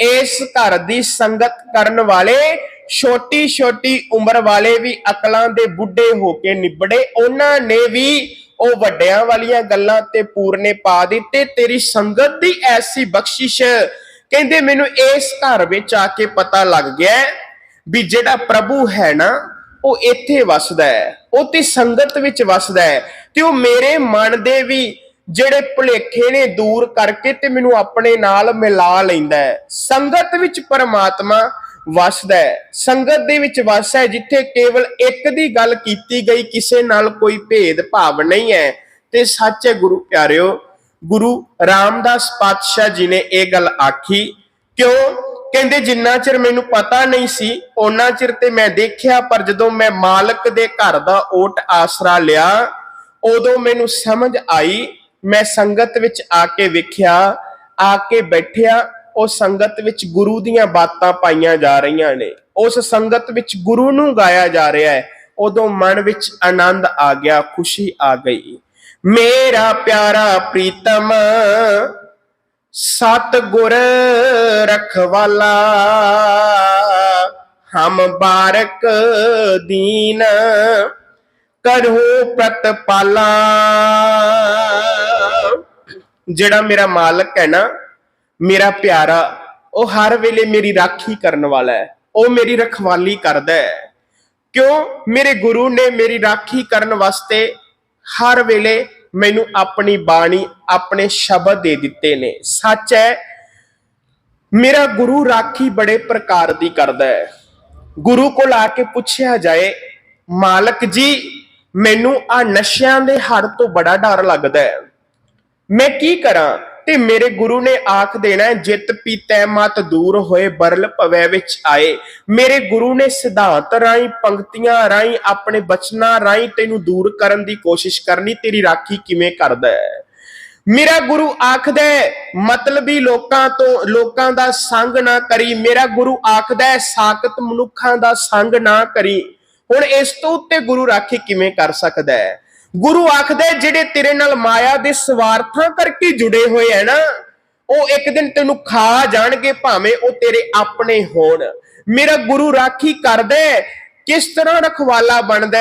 ਇਸ ਘਰ ਦੀ ਸੰਗਤ ਕਰਨ ਵਾਲੇ ਛੋਟੀ ਛੋਟੀ ਉਮਰ ਵਾਲੇ ਵੀ ਅਕਲਾਂ ਦੇ ਬੁੱਢੇ ਹੋ ਕੇ ਨਿਬੜੇ। ਉਹਨਾਂ ਨੇ ਵੀ ਉਹ ਵੱਡਿਆਂ ਵਾਲੀਆਂ ਗੱਲਾਂ ਤੇ ਪੂਰਨੇ ਪਾ ਦਿੱਤੇ। ਤੇਰੀ ਸੰਗਤ ਦੀ ਐਸੀ ਬਖਸ਼ਿਸ਼ ਕਹਿੰਦੇ ਮੈਨੂੰ ਇਸ ਘਰ ਵਿੱਚ ਆ ਕੇ ਪਤਾ ਲੱਗ ਗਿਆ ਵੀ ਜਿਹੜਾ ਪ੍ਰਭੂ ਹੈ ਨਾ, ਉਹ ਇੱਥੇ ਵਸਦਾ ਹੈ, ਉਹ ਤੇ ਸੰਗਤ ਵਿੱਚ ਵਸਦਾ ਹੈ ਤੇ ਉਹ ਮੇਰੇ ਮਨ ਦੇ ਵੀ ਜਿਹੜੇ ਭੁਲੇਖੇ ਨੇ ਦੂਰ ਕਰਕੇ ਤੇ ਮੈਨੂੰ ਆਪਣੇ ਨਾਲ ਮਿਲਾ ਲੈਂਦਾ ਹੈ। ਸੰਗਤ ਵਿੱਚ ਪਰਮਾਤਮਾ ਵਸਦਾ ਹੈ। ਸੰਗਤ ਦੇ ਵਿੱਚ ਵਸਦਾ ਹੈ, ਜਿੱਥੇ ਕੇਵਲ ਇੱਕ ਦੀ ਗੱਲ ਕੀਤੀ ਗਈ, ਕਿਸੇ ਨਾਲ ਕੋਈ ਭੇਦ ਭਾਵ ਨਹੀਂ ਹੈ। ਤੇ ਸੱਚ ਹੈ ਗੁਰੂ ਪਿਆਰਿਓ, ਗੁਰੂ ਰਾਮਦਾਸ ਪਾਤਸ਼ਾਹ ਜੀ ਨੇ ਇਹ ਗੱਲ ਆਖੀ, ਕਿਉਂ? ਕਹਿੰਦੇ ਜਿੰਨਾ ਚਿਰ ਮੈਨੂੰ ਪਤਾ ਨਹੀਂ ਸੀ ਉਹਨਾਂ ਚਿਰ ਤੇ ਮੈਂ ਦੇਖਿਆ, ਪਰ ਜਦੋਂ ਮੈਂ ਮਾਲਕ ਦੇ ਘਰ ਦਾ ਓਟ ਆਸਰਾ ਲਿਆ, ਉਦੋਂ ਮੈਨੂੰ ਸਮਝ ਆਈ। ਮੈਂ ਸੰਗਤ ਵਿੱਚ ਆ ਕੇ ਵੇਖਿਆ, ਆ ਕੇ ਬੈਠਿਆ ਉਹ ਸੰਗਤ ਵਿੱਚ ਗੁਰੂ ਦੀਆਂ ਬਾਤਾਂ ਪਾਈਆਂ ਜਾ ਰਹੀਆਂ ਨੇ। ਉਸ ਸੰਗਤ ਵਿੱਚ ਗੁਰੂ ਨੂੰ ਗਾਇਆ ਜਾ ਰਿਹਾ ਹੈ। ਉਦੋਂ ਮਨ ਵਿੱਚ ਆਨੰਦ ਆ ਗਿਆ, ਖੁਸ਼ੀ ਆ ਗਈ। ਮੇਰਾ ਪਿਆਰਾ ਪ੍ਰੀਤਮ ਸਤ ਗੁਰ ਰਖਵਾਲਾ, ਹਮ ਬਾਰਕ ਦੀਨ ਕਰੋ ਪ੍ਰਤਪਾਲਾ। ਜਿਹੜਾ ਮੇਰਾ ਮਾਲਕ ਹੈ ਨਾ ਮੇਰਾ ਪਿਆਰਾ, ਉਹ ਹਰ ਵੇਲੇ ਮੇਰੀ ਰਾਖੀ ਕਰਨ ਵਾਲਾ ਹੈ, ਉਹ ਮੇਰੀ ਰਖਵਾਲੀ ਕਰਦਾ ਹੈ। ਕਿਉਂ? ਮੇਰੇ ਗੁਰੂ ਨੇ ਮੇਰੀ ਰਾਖੀ ਕਰਨ ਵਾਸਤੇ ਹਰ ਵੇਲੇ ਮੈਨੂੰ ਆਪਣੀ ਬਾਣੀ, ਆਪਣੇ ਸ਼ਬਦ ਦੇ ਦਿੱਤੇ ਨੇ। ਸੱਚ ਹੈ, ਮੇਰਾ ਗੁਰੂ ਰਾਖੀ ਬੜੇ ਪ੍ਰਕਾਰ ਦੀ ਕਰਦਾ ਹੈ। ਗੁਰੂ ਕੋਲ ਆ ਕੇ ਪੁੱਛਿਆ ਜਾਏ, ਮਾਲਕ ਜੀ, ਮੈਨੂੰ ਆ ਨਸ਼ਿਆਂ ਦੇ ਹੜ ਤੋਂ ਬੜਾ ਡਰ ਲੱਗਦਾ ਹੈ। ਮੈਂ ਕੀ ਕਰਾਂ? ਤੇ ਮੇਰੇ ਗੁਰੂ ਨੇ ਆਖ ਦੇਣਾ ਜਿਤ ਪੀਤੈ ਮਤ ਦੂਰ ਹੋਏ ਬਰਲ ਭਵੈ ਵਿੱਚ ਆਏ। ਮੇਰੇ ਗੁਰੂ ਨੇ ਸਿਧਾਂਤ ਰਾਈ ਪੰਕਤੀਆਂ ਰਾਈ ਆਪਣੇ ਬਚਨਾਂ ਰਾਈ ਤੈਨੂੰ ਦੂਰ ਕਰਨ ਦੀ ਕੋਸ਼ਿਸ਼ ਕਰਨੀ ਤੇਰੀ ਰਾਖੀ ਕਿਵੇਂ ਕਰਦਾ ਹੈ? ਮੇਰਾ ਗੁਰੂ ਆਖਦਾ ਹੈ, ਮਤਲਬੀ ਲੋਕਾਂ ਤੋਂ ਲੋਕਾਂ ਦਾ ਸੰਗ ਨਾ ਕਰੀ। ਮੇਰਾ ਗੁਰੂ ਆਖਦਾ ਹੈ, ਸਾਖਤ ਮਨੁੱਖਾਂ ਦਾ ਸੰਗ ਨਾ ਕਰੀ। ਹੁਣ ਇਸ ਤੋਂ ਉੱਤੇ ਗੁਰੂ ਰਾਖੀ ਕਿਵੇਂ ਕਰ ਸਕਦਾ ਹੈ? ਗੁਰੂ ਆਖਦਾ ਜਿਹੜੇ ਤੇਰੇ ਨਾਲ ਮਾਇਆ ਦੇ ਸਵਾਰਥਾਂ ਕਰਕੇ ਜੁੜੇ ਹੋਏ ਹੈ ਨਾ, ਉਹ ਇੱਕ ਦਿਨ ਤੈਨੂੰ ਖਾ ਜਾਣਗੇ, ਭਾਵੇਂ ਉਹ ਤੇਰੇ ਆਪਣੇ ਹੋਣ। ਮੇਰਾ ਗੁਰੂ ਰਾਖੀ ਕਰਦਾ ਕਿਸ ਤਰ੍ਹਾਂ ਰਖਵਾਲਾ ਬਣਦਾ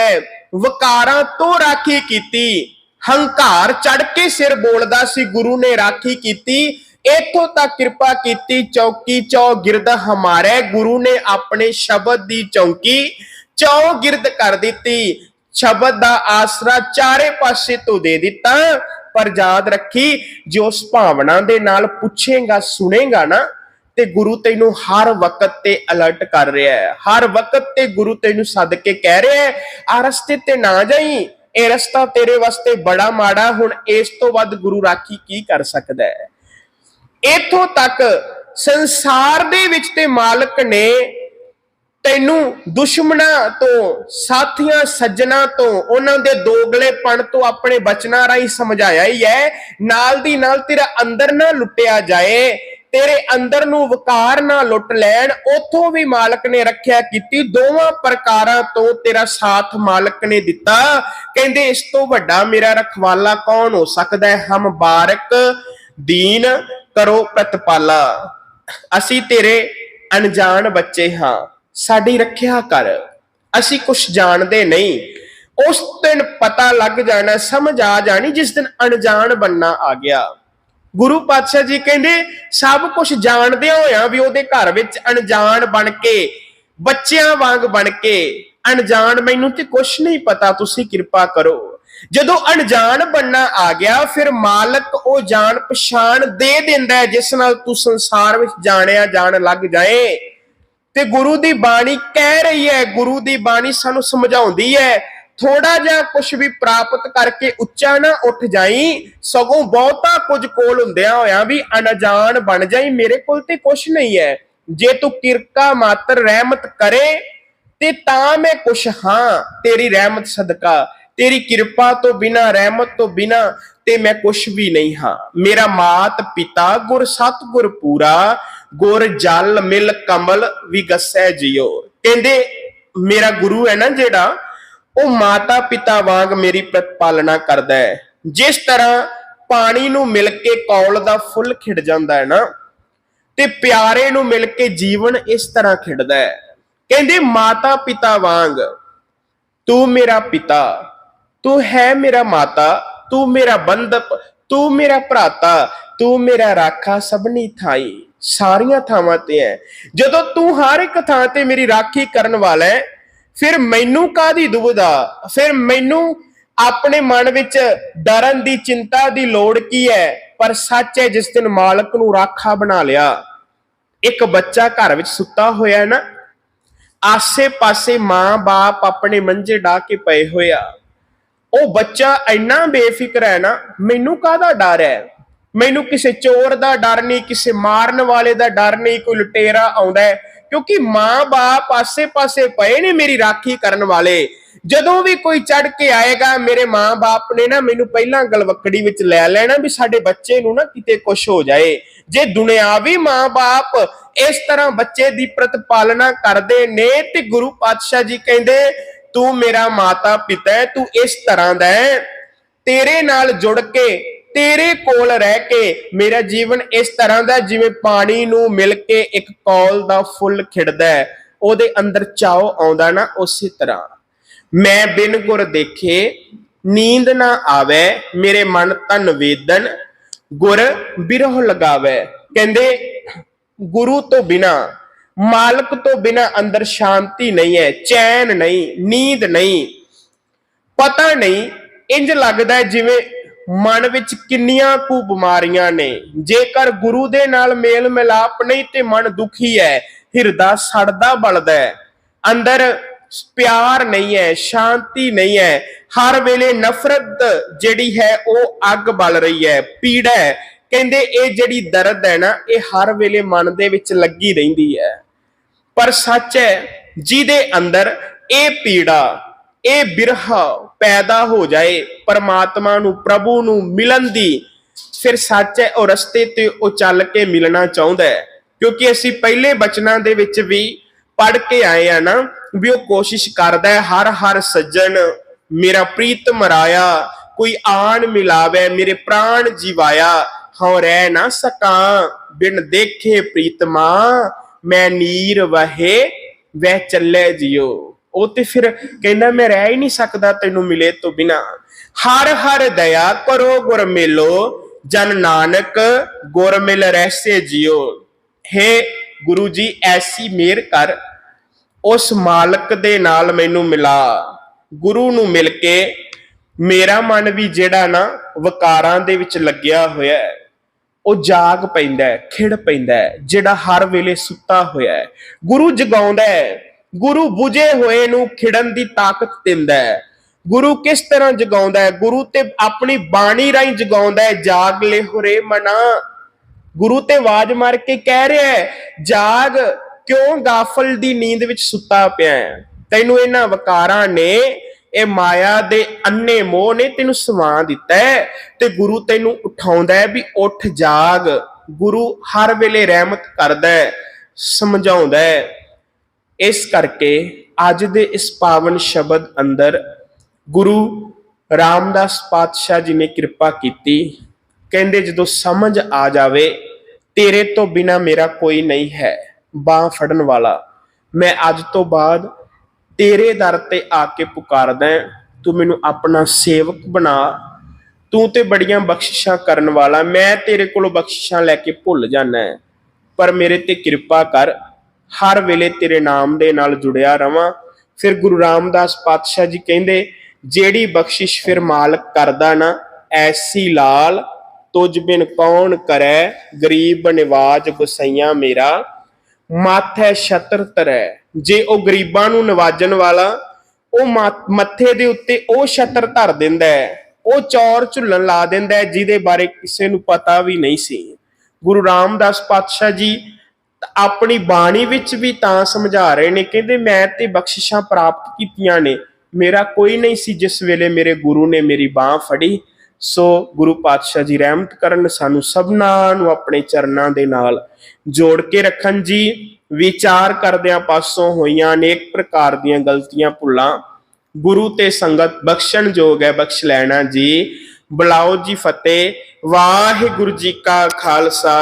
ਵਕਾਰਾਂ ਤੋਂ ਰਾਖੀ ਕੀਤੀ, ਹੰਕਾਰ ਚੜ ਕੇ ਸਿਰ ਬੋਲਦਾ ਸੀ, ਗੁਰੂ ਨੇ ਰਾਖੀ ਕੀਤੀ। ਇਥੋਂ ਤੱਕ ਕਿਰਪਾ ਕੀਤੀ, ਚੌਕੀ ਚੌ ਗਿਰਦ ਹਮਾਰੇ, ਗੁਰੂ ਨੇ ਆਪਣੇ ਸ਼ਬਦ ਦੀ ਚੌਕੀ ਚੌ ਗਿਰਦ ਕਰ ਦਿੱਤੀ। ਸ਼ਬਦ ਦਾ ਆਸਰਾ ਚਾਰੇ ਪਾਸੇ ਤੋਂ ਦੇ ਦਿੱਤਾ। ਪਰ ਯਾਦ ਰੱਖੀ, ਜੇ ਉਸ ਭਾਵਨਾ ਦੇ ਨਾਲ ਪੁੱਛੇਗਾ, ਸੁਣੇਗਾ ਨਾ, ਤੇ ਗੁਰੂ ਤੈਨੂੰ ਹਰ ਵਕਤ ਤੇ ਅਲਰਟ ਕਰ ਰਿਹਾ ਹੈ। ਹਰ ਵਕਤ ਤੇ ਗੁਰੂ ਤੈਨੂੰ ਸੱਦ ਕੇ ਕਹਿ ਰਿਹਾ ਹੈ, ਆ ਰਸਤੇ ਤੇ ਨਾ ਜਾਈ, ਇਹ ਰਸਤਾ ਤੇਰੇ ਵਾਸਤੇ ਬੜਾ ਮਾੜਾ, ਹੁਣ ਇਸ ਤੋਂ ਵੱਧ ਗੁਰੂ ਰਾਖੀ ਕੀ ਕਰ ਸਕਦਾ ਹੈ? ਇਥੋਂ ਤੱਕ ਸੰਸਾਰ ਦੇ ਵਿੱਚ ਤੇ ਮਾਲਕ ਨੇ ਤੈਨੂੰ ਦੁਸ਼ਮਣਾਂ ਤੋਂ, ਸਾਥੀਆਂ ਸੱਜਣਾ ਤੋਂ, ਉਹਨਾਂ ਦੇ ਦੋਗਲੇਪਣ ਤੋਂ ਆਪਣੇ ਬਚਨਾਂ ਰਾਹੀਂ ਸਮਝਾਇਆ ਹੀ ਹੈ। ਨਾਲ ਦੀ ਨਾਲ ਤੇਰਾ ਅੰਦਰ ਨਾ ਲੁੱਟਿਆ ਜਾਏ, ਤੇਰੇ ਅੰਦਰ ਨੂੰ ਵਕਾਰ ਨਾ ਲੁੱਟ ਲੈਣ, ਉਥੋਂ ਵੀ ਮਾਲਕ ਨੇ ਰੱਖਿਆ ਕੀਤੀ, ਦੋਵਾਂ ਪ੍ਰਕਾਰਾਂ ਤੋਂ ਤੇਰਾ ਸਾਥ ਮਾਲਕ ਨੇ ਦਿੱਤਾ। ਕਹਿੰਦੇ, ਇਸ ਤੋਂ ਵੱਡਾ ਮੇਰਾ ਰਖਵਾਲਾ ਕੌਣ ਹੋ ਸਕਦਾ ਹੈ? ਹਮ ਬਾਰਕ ਦੀਨ ਕਰੋ ਪ੍ਰਤਪਾਲਾ। ਅਸੀਂ ਤੇਰੇ ਅਣਜਾਣ ਬੱਚੇ ਹਾਂ। ਸਾਡੀ ਰੱਖਿਆ ਕਰ। ਅਸੀਂ ਕੁਝ ਜਾਣਦੇ ਨਹੀਂ। ਉਸ ਦਿਨ ਪਤਾ ਲੱਗ ਜਾਣਾ, ਸਮਝ ਆ ਜਾਣੀ, ਜਿਸ ਦਿਨ ਅਣਜਾਣ ਬੰਨਾ ਆ ਗਿਆ। ਗੁਰੂ ਪਾਤਸ਼ਾਹ ਜੀ ਕਹਿੰਦੇ, ਸਭ ਕੁਝ ਜਾਣਦੇ ਹੋਇਆ ਵੀ ਉਹਦੇ ਘਰ ਵਿੱਚ ਅਣਜਾਣ ਬਣ ਕੇ, ਬੱਚਿਆਂ ਵਾਂਗ ਬਣ ਕੇ, ਅਣਜਾਣ ਮੈਨੂੰ ਤੇ ਕੁਝ ਨਹੀਂ ਪਤਾ, ਤੁਸੀਂ ਕਿਰਪਾ ਕਰੋ। ਜਦੋਂ ਅਣਜਾਣ ਬੰਨਾ ਆ ਗਿਆ, ਫਿਰ ਮਾਲਕ ਉਹ ਜਾਣ ਪਛਾਣ ਦੇ ਦਿੰਦਾ ਜਿਸ ਨਾਲ ਤੂੰ ਸੰਸਾਰ ਵਿੱਚ ਜਾਣਿਆ ਜਾਣ ਲੱਗ ਜਾਏ। ਤੇ ਗੁਰੂ ਦੀ ਬਾਣੀ ਕਹਿ ਰਹੀ ਹੈ, ਗੁਰੂ ਦੀ ਬਾਣੀ ਸਾਨੂੰ ਸਮਝਾਉਂਦੀ ਹੈ ਥੋੜਾ ਜਿਹਾ ਕੁਝ ਵੀ ਪ੍ਰਾਪਤ ਕਰਕੇ ਉੱਚਾ ਨਾ ਉੱਠ ਜਾਈ, ਸਗੋਂ ਬਹੁਤਾ ਕੁਝ ਕੋਲ ਹੁੰਦਿਆਂ ਹੋਇਆਂ ਵੀ ਅਣਜਾਣ ਬਣ ਜਾਈ, ਮੇਰੇ ਕੋਲ ਤੇ ਕੁਝ ਨਹੀਂ ਹੈ। ਜੇ ਤੂੰ ਕਿਰਕਾ ਮਾਤਰ ਰਹਿਮਤ ਕਰੇ, ਤੇ ਤਾਂ ਮੈਂ ਕੁਛ ਹਾਂ, ਤੇਰੀ ਰਹਿਮਤ ਸਦਕਾ। ਤੇਰੀ ਕਿਰਪਾ ਤੋਂ ਬਿਨਾ, ਰਹਿਮਤ ਤੋਂ ਬਿਨਾ ਤੇ ਮੈਂ ਕੁਛ ਵੀ ਨਹੀਂ ਹਾਂ। ਮੇਰਾ ਮਾਤ ਪਿਤਾ ਗੁਰ ਸਤਗੁਰ ਪੂਰਾ ਗੁਰ ਜਲ ਮਿਲ ਕਮਲ ਵਿਗਸੈ ਜਿਉ। ਕਹਿੰਦੇ ਮੇਰਾ ਗੁਰੂ ਹੈ ਨਾ ਜਿਹੜਾ, ਉਹ ਮਾਤਾ ਪਿਤਾ ਵਾਂਗ ਮੇਰੀ ਪ੍ਰਤਪਾਲਨਾ ਕਰਦਾ ਹੈ। ਜਿਸ ਤਰ੍ਹਾਂ ਪਾਣੀ ਨੂੰ ਮਿਲ ਕੇ ਕੌਲ ਦਾ ਫੁੱਲ ਖਿੜ ਜਾਂਦਾ ਹੈ ਨਾ, ਤੇ ਪਿਆਰੇ ਨੂੰ ਮਿਲ ਕੇ ਜੀਵਨ ਇਸ ਤਰ੍ਹਾਂ ਖਿੜਦਾ ਹੈ। ਕਹਿੰਦੇ ਮਾਤਾ ਪਿਤਾ ਵਾਂਗ, ਤੂੰ ਮੇਰਾ ਪਿਤਾ, ਤੂੰ ਹੈ ਮੇਰਾ ਮਾਤਾ, ਤੂੰ ਮੇਰਾ ਬੰਧਪ, ਤੂੰ ਮੇਰਾ ਭਰਾਤਾ, ਤੂੰ ਮੇਰਾ ਰਾਖਾ ਸਭਨੀ ਥਾਈ। ਸਾਰੀਆਂ ਥਾਵਾਂ ਤੇ ਹੈ। ਜਦੋਂ ਤੂੰ ਹਰ ਇੱਕ ਥਾਂ ਤੇ ਮੇਰੀ ਰਾਖੀ ਕਰਨ ਵਾਲਾ ਹੈ, ਫਿਰ ਮੈਨੂੰ ਕਾਦੀ ਦੁਬਦਾ? ਫਿਰ ਮੈਨੂੰ ਆਪਣੇ ਮਨ ਵਿੱਚ ਡਰਨ ਦੀ ਚਿੰਤਾ ਦੀ ਲੋੜ ਕੀ ਹੈ? ਪਰ ਸੱਚ ਹੈ, ਜਿਸ ਦਿਨ ਮਾਲਕ ਨੂੰ ਰਾਖਾ ਬਣਾ ਲਿਆ, ਇੱਕ ਬੱਚਾ ਘਰ ਵਿੱਚ ਸੁੱਤਾ ਹੋਇਆ ਹੈ ਨਾ, ਆਸੇ-ਪਾਸੇ ਮਾਂ-ਬਾਪ ਆਪਣੇ ਮੰਜੇ ਢਾ ਕੇ ਪਏ ਹੋਇਆ ਉਹ ਬੱਚਾ ਇੰਨਾ ਬੇਫਿਕਰ ਹੈ ਨਾ, ਮੈਨੂੰ ਕਾਹਦਾ ਡਰ ਹੈ? ਮੈਨੂੰ ਕਿਸੇ ਚੋਰ ਦਾ ਡਰ ਨਹੀਂ, ਕਿਸੇ ਮਾਰਨ ਵਾਲੇ ਦਾ ਡਰ ਨਹੀਂ, ਕੋਈ ਲੁਟੇਰਾ ਆਉਂਦਾ ਕਿਉਂਕਿ ਮਾਂ-ਬਾਪ ਆਸੇ-ਪਾਸੇ ਪਏ ਨੇ ਮੇਰੀ ਰਾਖੀ ਕਰਨ ਵਾਲੇ। ਜਦੋਂ ਵੀ ਕੋਈ ਚੜ ਕੇ ਆਏਗਾ, ਮੇਰੇ ਮਾਂ-ਬਾਪ ਨੇ ਨਾ ਮੈਨੂੰ ਪਹਿਲਾਂ ਗਲਵੱਕੜੀ ਵਿੱਚ ਲੈ ਲੈਣਾ ਵੀ ਸਾਡੇ ਬੱਚੇ ਨੂੰ ਨਾ ਕਿਤੇ ਕੁਝ ਹੋ ਜਾਏ। ਜੇ ਦੁਨਿਆਵੀ ਮਾਂ-ਬਾਪ ਇਸ ਤਰ੍ਹਾਂ ਬੱਚੇ ਦੀ ਪ੍ਰਤਪਾਲਣਾ ਕਰਦੇ ਨੇ ਤੇ ਗੁਰੂ ਪਾਤਸ਼ਾਹ ਜੀ ਕਹਿੰਦੇ, ਤੂੰ ਮੇਰਾ ਮਾਤਾ ਪਿਤਾ ਤੂੰ ਇਸ ਤਰ੍ਹਾਂ ਦਾ ਤੇਰੇ ਨਾਲ ਜੁੜ ਕੇ ਤੇਰੇ ਕੋਲ ਰਹਿ ਕੇ ਮੇਰਾ ਜੀਵਨ ਇਸ ਤਰ੍ਹਾਂ ਦਾ ਜਿਵੇਂ ਪਾਣੀ ਨੂੰ ਮਿਲ ਕੇ ਇੱਕ ਕੌਲ ਦਾ ਫੁੱਲ ਖਿੜਦਾ ਹੈ। ਉਹਦੇ ਅੰਦਰ ਚਾਉ ਆਉਂਦਾ ਨਾ ਉਸੇ ਤਰ੍ਹਾਂ। ਮੈਂ ਬਿਨ ਗੁਰ ਦੇਖੇ ਨੀਂਦ ਨਾ ਆਵੇ, ਮੇਰੇ ਮਨ ਤਨ ਵੇਦਨ, ਗੁਰ ਬਿਰਹ ਲਗਾਵੇ। ਕਹਿੰਦੇ, ਗੁਰੂ ਤੋਂ ਬਿਨਾ, ਮਾਲਕ ਤੋਂ ਬਿਨਾ ਅੰਦਰ ਸ਼ਾਂਤੀ ਨਹੀਂ ਹੈ, ਚੈਨ ਨਹੀਂ, ਨੀਂਦ ਨਹੀਂ, ਪਤਾ ਨਹੀਂ, ਇੰਜ ਲੱਗਦਾ ਜਿਵੇਂ ਮਨ ਵਿੱਚ ਕਿੰਨੀਆਂ ਕੁ ਬਿਮਾਰੀਆਂ ਨੇ। ਜੇਕਰ ਗੁਰੂ ਦੇ ਨਾਲ ਮੇਲ ਮਿਲਾਪ ਨਹੀਂ ਤੇ ਮਨ ਦੁਖੀ ਹੈ, ਹਿਰਦਾ ਸੜਦਾ ਬਲਦਾ ਹੈ। ਅੰਦਰ ਪਿਆਰ ਨਹੀਂ ਹੈ, ਸ਼ਾਂਤੀ ਨਹੀਂ ਹੈ। ਹਰ ਵੇਲੇ ਨਫ਼ਰਤ ਜਿਹੜੀ ਹੈ, ਉਹ ਅੱਗ ਬਲ ਰਹੀ ਹੈ, ਪੀੜਾ ਹੈ। ਕਹਿੰਦੇ ਇਹ ਜਿਹੜੀ ਦਰਦ ਹੈ ਨਾ, ਇਹ ਹਰ ਵੇਲੇ ਮਨ ਦੇ ਵਿੱਚ ਲੱਗੀ ਰਹਿੰਦੀ ਹੈ। ਪਰ ਸੱਚ ਹੈ, ਜਿਹਦੇ ਅੰਦਰ ਇਹ ਪੀੜਾ ਇਹ ਬਿਰਹ ਪੈਦਾ ਹੋ ਜਾਏ, ਪਰਮਾਤਮਾ ਨੂੰ, ਪ੍ਰਭੂ ਨੂੰ ਮਿਲਣ ਦੀ, ਫਿਰ ਸੱਚ ਹੈ, ਉਹ ਰਸਤੇ ਤੇ ਉਹ ਚੱਲ ਕੇ ਮਿਲਣਾ ਚਾਹੁੰਦਾ ਹੈ। ਕਿਉਂਕਿ ਅਸੀਂ ਪਹਿਲੇ ਬਚਨਾਂ ਦੇ ਵਿੱਚ ਵੀ ਪੜ ਕੇ ਆਏ ਆ ਨਾ, ਵੀ ਉਹ ਕੋਸ਼ਿਸ਼ ਕਰਦਾ ਹੈ, ਹਰ ਹਰ ਸੱਜਣ, ਮੇਰਾ ਪ੍ਰੀਤ ਮਰਾਇਆ, ਕੋਈ ਆਣ ਮਿਲਾਵੇ, ਮੇਰੇ ਪ੍ਰਾਣ ਜੀਵਾਇਆ, ਹਉ ਰਹਿ ਨਾ ਸਕਾਂ, ਬਿਨ ਦੇਖੇ ਪ੍ਰੀਤਮਾ, ਮੈਂ ਨੀਰ ਵਹੇ, ਵਹਿ ਚੱਲੇ ਜਿਓ ਉਹ ਤੇ ਫਿਰ ਕਹਿੰਦਾ, ਮੈਂ ਰਹਿ ਹੀ ਨਹੀਂ ਸਕਦਾ ਤੈਨੂੰ ਮਿਲੇ ਤੋਂ ਬਿਨਾ। ਹਰ ਹਰ ਦਇਆ ਕਰੋ, ਗੁਰ ਮਿਲੋ। ਜਨ ਨਾਨਕ, ਗੁਰ ਮਿਲ ਰਹਿਸੇ ਜਿਉ। ਹੈ ਗੁਰੂ ਜੀ, ਐਸੀ ਮਿਹਰ ਕਰ। ਉਸ ਮਾਲਕ ਦੇ ਨਾਲ ਮੈਨੂੰ ਮਿਲਾ। ਗੁਰੂ ਨੂੰ ਮਿਲ ਕੇ ਮੇਰਾ ਮਨ ਵੀ ਜਿਹੜਾ ਨਾ ਵਿਕਾਰਾਂ ਦੇ ਵਿੱਚ ਲੱਗਿਆ ਹੋਇਆ ਹੈ। ਉਹ ਜਾਗ ਪੈਂਦਾ ਹੈ, ਖਿੜ ਪੈਂਦਾ ਹੈ, ਜਿਹੜਾ ਹਰ ਵੇਲੇ ਸੁੱਤਾ ਹੋਇਆ ਹੈ। ਗੁਰੂ ਜਗਾਉਂਦਾ ਹੈ। ਗੁਰੂ 부ਝੇ ਹੋਏ ਨੂੰ ਖਿੜਨ ਦੀ ਤਾਕਤ ਦਿੰਦਾ ਹੈ। ਗੁਰੂ ਕਿਸ ਤਰ੍ਹਾਂ ਜਗਾਉਂਦਾ ਹੈ? ਗੁਰੂ ਤੇ ਆਪਣੀ ਬਾਣੀ ਰਾਹੀਂ ਜਗਾਉਂਦਾ ਹੈ। ਜਾਗ ਲੈ ਹੋਰੇ ਮਨਾ। ਗੁਰੂ ਤੇ ਆਵਾਜ਼ ਮਾਰ ਕੇ ਕਹਿ ਰਿਹਾ ਹੈ, ਜਾਗ, ਕਿਉਂ ਗਾਫਲ ਦੀ ਨੀਂਦ ਵਿੱਚ ਸੁੱਤਾ ਪਿਆ ਹੈ? ਤੈਨੂੰ ਇਹਨਾਂ ਵਕਾਰਾਂ ਨੇ ਇਹ ਮਾਇਆ ਦੇ ਅੰਨੇ ਮੋਹ ਨੇ ਤੈਨੂੰ ਸਵਾ ਦਿੱਤਾ ਹੈ ਤੇ ਗੁਰੂ ਤੈਨੂੰ ਉਠਾਉਂਦਾ ਹੈ ਵੀ ਉੱਠ ਜਾਗ। ਗੁਰੂ ਹਰ ਵੇਲੇ ਰਹਿਮਤ ਕਰਦਾ ਹੈ, ਸਮਝਾਉਂਦਾ ਹੈ। ਇਸ ਕਰਕੇ ਅੱਜ ਦੇ ਇਸ ਪਾਵਨ ਸ਼ਬਦ ਅੰਦਰ ਗੁਰੂ ਰਾਮਦਾਸ ਪਾਤਸ਼ਾਹ ਜੀ ਨੇ ਕਿਰਪਾ ਕੀਤੀ। ਕਹਿੰਦੇ, ਜਦੋਂ ਸਮਝ ਆ ਜਾਵੇ, ਤੇਰੇ ਤੋਂ ਬਿਨਾ ਮੇਰਾ ਕੋਈ ਨਹੀਂ ਹੈ, ਬਾਹ ਫੜਨ ਵਾਲਾ। ਮੈਂ ਅੱਜ ਤੋਂ ਬਾਅਦ ਤੇਰੇ ਦਰ ਤੇ ਆ ਕੇ ਪੁਕਾਰਦਾ ਤੂੰ ਮੈਨੂੰ ਆਪਣਾ ਸੇਵਕ ਬਣਾ। ਤੂੰ ਤੇ ਬੜੀਆਂ ਬਖਸ਼ਿਸ਼ਾਂ ਕਰਨ ਵਾਲਾ। ਮੈਂ ਤੇਰੇ ਕੋਲੋਂ ਬਖਸ਼ਿਸ਼ਾਂ ਲੈ ਕੇ ਭੁੱਲ ਜਾਣਾ ਹੈ। ਪਰ ਮੇਰੇ ਤੇ ਕਿਰਪਾ ਕਰ ਹਰ ਵੇਲੇ ਤੇਰੇ ਨਾਮ ਦੇ ਨਾਲ ਜੁੜਿਆ ਰਵਾਂ। ਫਿਰ ਗੁਰੂ ਰਾਮਦਾਸ ਪਾਤਸ਼ਾਹ ਜੀ ਕਹਿੰਦੇ, ਜਿਹੜੀ ਬਖਸ਼ਿਸ਼ ਫਿਰ ਮਾਲਕ ਕਰਦਾ ਨਾ, ਐਸੀ ਲਾਲ, ਤੁਝ ਬਿਨ ਕੌਣ ਕਰੈ, ਗਰੀਬ ਨਿਵਾਜ ਗੁਸਈਆ ਮੇਰਾ। ਮਾਥੈ ਛਤਰ ਤਰੈ, ਜੇ ਉਹ ਗਰੀਬਾਂ ਨੂੰ ਨਵਾਜਣ ਵਾਲਾ, ਉਹ ਮਾ- ਮੱਥੇ ਦੇ ਉੱਤੇ ਉਹ ਛਤਰ ਧਰ ਦਿੰਦਾ ਹੈ, ਉਹ ਚੌਰ ਝੁੱਲਣ ਲਾ ਦਿੰਦਾ ਹੈ, ਜਿਹਦੇ ਬਾਰੇ ਕਿਸੇ ਨੂੰ ਪਤਾ ਵੀ ਨਹੀਂ ਸੀ। ਗੁਰੂ ਰਾਮਦਾਸ ਪਾਤਸ਼ਾਹ ਜੀ ਆਪਣੀ ਬਾਣੀ ਵਿੱਚ ਵੀ ਤਾਂ ਸਮਝਾ ਰਹੇ ਨੇ, ਕਹਿੰਦੇ ਮੈਂ ਤੇ ਬਖਸ਼ਿਸ਼ਾਂ ਪ੍ਰਾਪਤ ਕੀਤੀਆਂ ਨੇ, ਮੇਰਾ ਕੋਈ ਨਹੀਂ ਸੀ ਜਿਸ ਵੇਲੇ ਮੇਰੇ ਗੁਰੂ ਨੇ ਮੇਰੀ ਬਾਹ ਫੜੀ। ਸੋ ਗੁਰੂ ਪਾਤਸ਼ਾਹ ਜੀ ਰਹਿਮਤ ਕਰਨ, ਸਾਨੂੰ ਸਭਨਾਂ ਨੂੰ ਆਪਣੇ ਚਰਨਾਂ ਦੇ ਨਾਲ ਜੋੜ ਕੇ ਰੱਖਣ ਜੀ। ਵਿਚਾਰ ਕਰਦਿਆਂ ਪਾਸੋਂ ਹੋਈਆਂ ਅਨੇਕ ਪ੍ਰਕਾਰ ਦੀਆਂ ਗਲਤੀਆਂ ਭੁੱਲਾਂ, ਗੁਰੂ ਤੇ ਸੰਗਤ ਬਖਸ਼ਣ ਜੋਗ ਹੈ, ਬਖਸ਼ ਲੈਣਾ ਜੀ। ਬੁਲਾਓ ਜੀ ਫਤਿਹ, ਵਾਹਿਗੁਰੂ ਜੀ ਕਾ ਖਾਲਸਾ।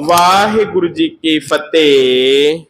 ਵਾਹਿਗੁਰੂ ਜੀ ਕੀ ਫਤਿਹ।